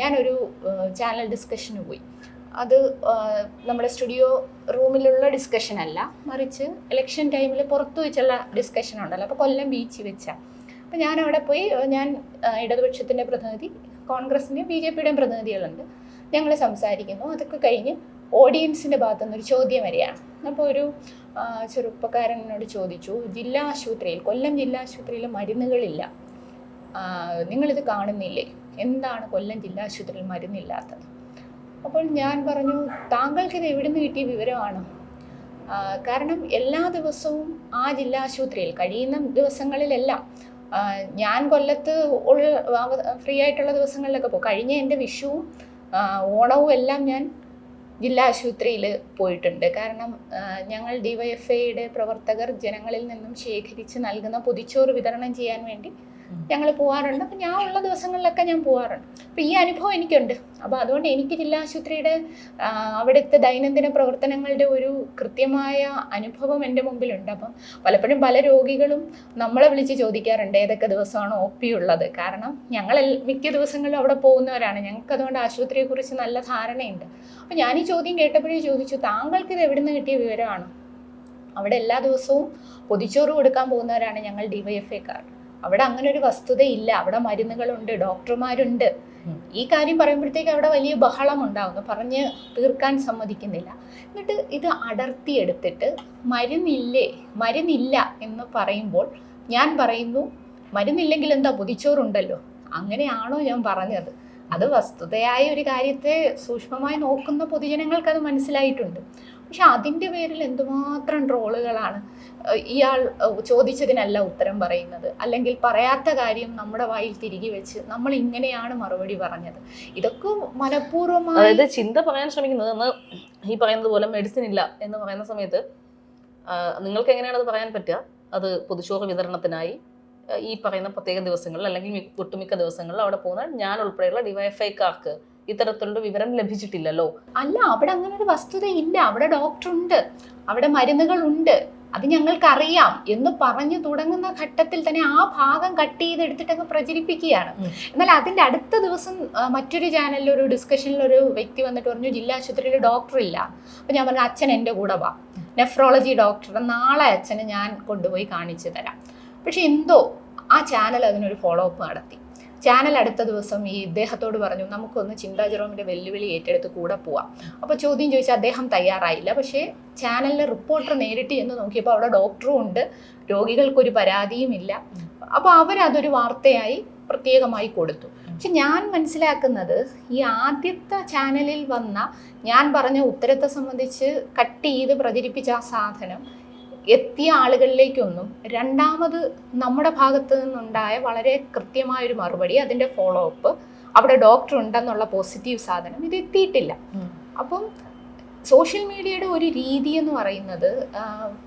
ഞാനൊരു ചാനൽ ഡിസ്കഷന് പോയി. അത് നമ്മുടെ സ്റ്റുഡിയോ റൂമിലുള്ള ഡിസ്കഷൻ അല്ല. മറിച്ച് ഇലക്ഷൻ ടൈമിൽ പുറത്തു വെച്ചുള്ള ഡിസ്കഷൻ ഉണ്ടല്ലോ. അപ്പോൾ കൊല്ലം ബീച്ച് വെച്ചാണ് അപ്പോൾ ഞാൻ അവിടെ പോയി ഞാൻ ഇടതുപക്ഷത്തിന്റെ പ്രതിനിധി കോൺഗ്രസിന്റെയും ബി ജെ പിയുടെയും പ്രതിനിധികളുണ്ട്. ഞങ്ങൾ സംസാരിക്കുന്നു. അതൊക്കെ കഴിഞ്ഞ് ഓഡിയൻസിന്റെ ഭാഗത്തു നിന്നൊരു ചോദ്യം വരികയാണ് അപ്പോൾ ഒരു ചെറുപ്പക്കാരനോട് ചോദിച്ചു ജില്ലാ ആശുപത്രിയിൽ കൊല്ലം ജില്ലാ ആശുപത്രിയിൽ മരുന്നുകളില്ല. നിങ്ങളിത് കാണുന്നില്ലേ? എന്താണ് കൊല്ലം ജില്ലാ ആശുപത്രിയിൽ മരുന്നില്ലാത്തത്? അപ്പോൾ ഞാൻ പറഞ്ഞു താങ്കൾക്ക് ഇത് എവിടെ നിന്ന് കിട്ടിയ വിവരമാണ്? കാരണം എല്ലാ ദിവസവും ആ ജില്ലാ ആശുപത്രിയിൽ കഴിയുന്ന ദിവസങ്ങളിലെല്ലാം ഞാൻ കൊല്ലത്ത് ഉള്ള ഫ്രീ ആയിട്ടുള്ള ദിവസങ്ങളിലൊക്കെ പോകും. കഴിഞ്ഞ എന്റെ വിഷുവും ഓണവും എല്ലാം ഞാൻ ജില്ലാ ആശുപത്രിയിൽ പോയിട്ടുണ്ട്. കാരണം ഞങ്ങൾ ഡിവൈഎഫ്ഐയുടെ പ്രവർത്തകർ ജനങ്ങളിൽ നിന്നും ശേഖരിച്ച് നൽകുന്ന പൊതിച്ചോറ് വിതരണം ചെയ്യാൻ വേണ്ടി ഞങ്ങൾ പോകാറുണ്ട് അപ്പം ഞാൻ ഉള്ള ദിവസങ്ങളിലൊക്കെ ഞാൻ പോകാറുണ്ട് അപ്പം ഈ അനുഭവം എനിക്കുണ്ട്. അപ്പോൾ അതുകൊണ്ട് എനിക്ക് ജില്ലാ ആശുപത്രിയുടെ അവിടുത്തെ ദൈനംദിന പ്രവർത്തനങ്ങളുടെ ഒരു കൃത്യമായ അനുഭവം എന്റെ മുമ്പിലുണ്ട്. അപ്പം പലപ്പോഴും പല രോഗികളും നമ്മളെ വിളിച്ച് ചോദിക്കാറുണ്ട് ഏതൊക്കെ ദിവസമാണ് ഒ പി ഉള്ളത്. കാരണം ഞങ്ങൾ മിക്ക ദിവസങ്ങളിലും അവിടെ പോകുന്നവരാണ്. ഞങ്ങൾക്ക് അതുകൊണ്ട് ആശുപത്രിയെക്കുറിച്ച് നല്ല ധാരണയുണ്ട്. അപ്പം ഞാൻ ഈ ചോദ്യം കേട്ടപ്പോഴേ ചോദിച്ചു താങ്കൾക്ക് ഇത് എവിടെ നിന്ന് കിട്ടിയ വിവരമാണ്? അവിടെ എല്ലാ ദിവസവും പൊതിച്ചോറ് കൊടുക്കാൻ പോകുന്നവരാണ് ഞങ്ങൾ ഡിവൈഎഫ്ഐക്കാർ അവിടെ അങ്ങനെ ഒരു വസ്തുതയില്ല. അവിടെ മരുന്നുകളുണ്ട് ഡോക്ടർമാരുണ്ട്. ഈ കാര്യം പറയുമ്പോഴത്തേക്ക് അവിടെ വലിയ ബഹളം ഉണ്ടാകുന്നു പറഞ്ഞ് തീർക്കാൻ സമ്മതിക്കുന്നില്ല. എന്നിട്ട് ഇത് അടർത്തിയെടുത്തിട്ട് മരുന്നില്ലേ മരുന്നില്ല എന്ന് പറയുമ്പോൾ ഞാൻ പറയുന്നു മരുന്നില്ലെങ്കിൽ എന്താ പൊതിച്ചോറുണ്ടല്ലോ? അങ്ങനെയാണോ ഞാൻ പറഞ്ഞത്. അത് വസ്തുതയായ ഒരു കാര്യത്തെ സൂക്ഷ്മമായി നോക്കുന്ന പൊതുജനങ്ങൾക്ക് അത് മനസ്സിലായിട്ടുണ്ട്. പക്ഷെ അതിന്റെ പേരിൽ എന്തുമാത്രം ട്രോളുകളാണ് ഇയാൾ ചോദിച്ചതിനല്ല ഉത്തരം പറയുന്നത്. അല്ലെങ്കിൽ പറയാത്ത കാര്യം നമ്മുടെ വായിൽ തിരികെ വെച്ച് നമ്മൾ ഇങ്ങനെയാണ് മറുപടി പറഞ്ഞത്. ഇതൊക്കെ മനഃപൂർവമായി അതായത് ചിന്ത പറയാൻ ശ്രമിക്കുന്നത് നമ്മൾ ഈ പറയുന്നത് പോലെ മെഡിസിൻ ഇല്ല എന്ന് പറയുന്ന സമയത്ത് നിങ്ങൾക്ക് എങ്ങനെയാണ് അത് പറയാൻ പറ്റുക? അത് പൊതുച്ചോറ് വിതരണത്തിനായി ഈ പറയുന്ന പ്രത്യേക ദിവസങ്ങളിൽ അല്ലെങ്കിൽ ഒട്ടുമിക്ക ദിവസങ്ങളിൽ അവിടെ പോകുന്ന ഞാൻ ഉൾപ്പെടെയുള്ള ഡിവൈഫൈക്കാർക്ക് ഇത്തരത്തിലുള്ള വിവരം ലഭിച്ചിട്ടില്ലല്ലോ. അല്ല അവിടെ അങ്ങനെ ഒരു വസ്തുത ഇല്ല അവിടെ ഡോക്ടർ ഉണ്ട് അവിടെ മരുന്നുകളുണ്ട്. അത് ഞങ്ങൾക്കറിയാം എന്ന് പറഞ്ഞു തുടങ്ങുന്ന ഘട്ടത്തിൽ തന്നെ ആ ഭാഗം കട്ട് ചെയ്തെടുത്തിട്ട് അങ്ങ് പ്രചരിപ്പിക്കുകയാണ്. എന്നാൽ അതിന്റെ അടുത്ത ദിവസം മറ്റൊരു ചാനലിൽ ഒരു ഡിസ്കഷനിൽ ഒരു വ്യക്തി വന്നിട്ട് പറഞ്ഞു ജില്ലാ ആശുപത്രിയിൽ ഡോക്ടർ ഇല്ല. അപ്പം ഞാൻ പറഞ്ഞു അച്ഛൻ എന്റെ കൂടെ വാ. നെഫ്രോളജി ഡോക്ടറെ നാളെ അച്ഛനെ ഞാൻ കൊണ്ടുപോയി കാണിച്ചു തരാം. പക്ഷെ എന്തോ ആ ചാനൽ അതിനൊരു ഫോളോ അപ്പ് നടത്തി. ചാനൽ അടുത്ത ദിവസം ഈ ഇദ്ദേഹത്തോട് പറഞ്ഞു നമുക്കൊന്ന് ചിന്താ ജെറോമിന്റെ വെല്ലുവിളി ഏറ്റെടുത്ത് കൂടെ പോവാം. അപ്പോൾ ചോദ്യം ചോദിച്ചാൽ അദ്ദേഹം തയ്യാറായില്ല. പക്ഷേ ചാനലിലെ റിപ്പോർട്ടർ നേരിട്ട് എന്ന് നോക്കിയപ്പോൾ അവിടെ ഡോക്ടറും ഉണ്ട്. രോഗികൾക്കൊരു പരാതിയുമില്ല അപ്പോൾ അവരതൊരു വാർത്തയായി പ്രത്യേകമായി കൊടുത്തു. പക്ഷെ ഞാൻ മനസ്സിലാക്കുന്നത് ഈ ആദ്യത്തെ ചാനലിൽ വന്ന ഞാൻ പറഞ്ഞ ഉത്തരത്തെ സംബന്ധിച്ച് കട്ട് ചെയ്ത് പ്രചരിപ്പിച്ച ആ സാധനം എത്തിയ ആളുകളിലേക്കൊന്നും രണ്ടാമത് നമ്മുടെ ഭാഗത്ത് നിന്നുണ്ടായ വളരെ കൃത്യമായൊരു മറുപടി അതിന്റെ ഫോളോ അപ്പ് അവിടെ ഡോക്ടർ ഉണ്ടെന്നുള്ള പോസിറ്റീവ് സാധനം ഇത് എത്തിയിട്ടില്ല. അപ്പം സോഷ്യൽ മീഡിയയുടെ ഒരു രീതി എന്ന് പറയുന്നത്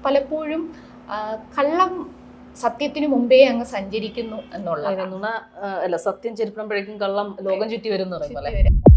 പലപ്പോഴും കള്ളം സത്യത്തിന് മുമ്പേ അങ്ങ് സഞ്ചരിക്കുന്നു എന്നുള്ള നുണ അല്ല സത്യം ചെരുപ്പുമ്പോഴേക്കും കള്ളം ലോകം ചുറ്റി വരും എന്ന് പറയും ചുറ്റി വരും.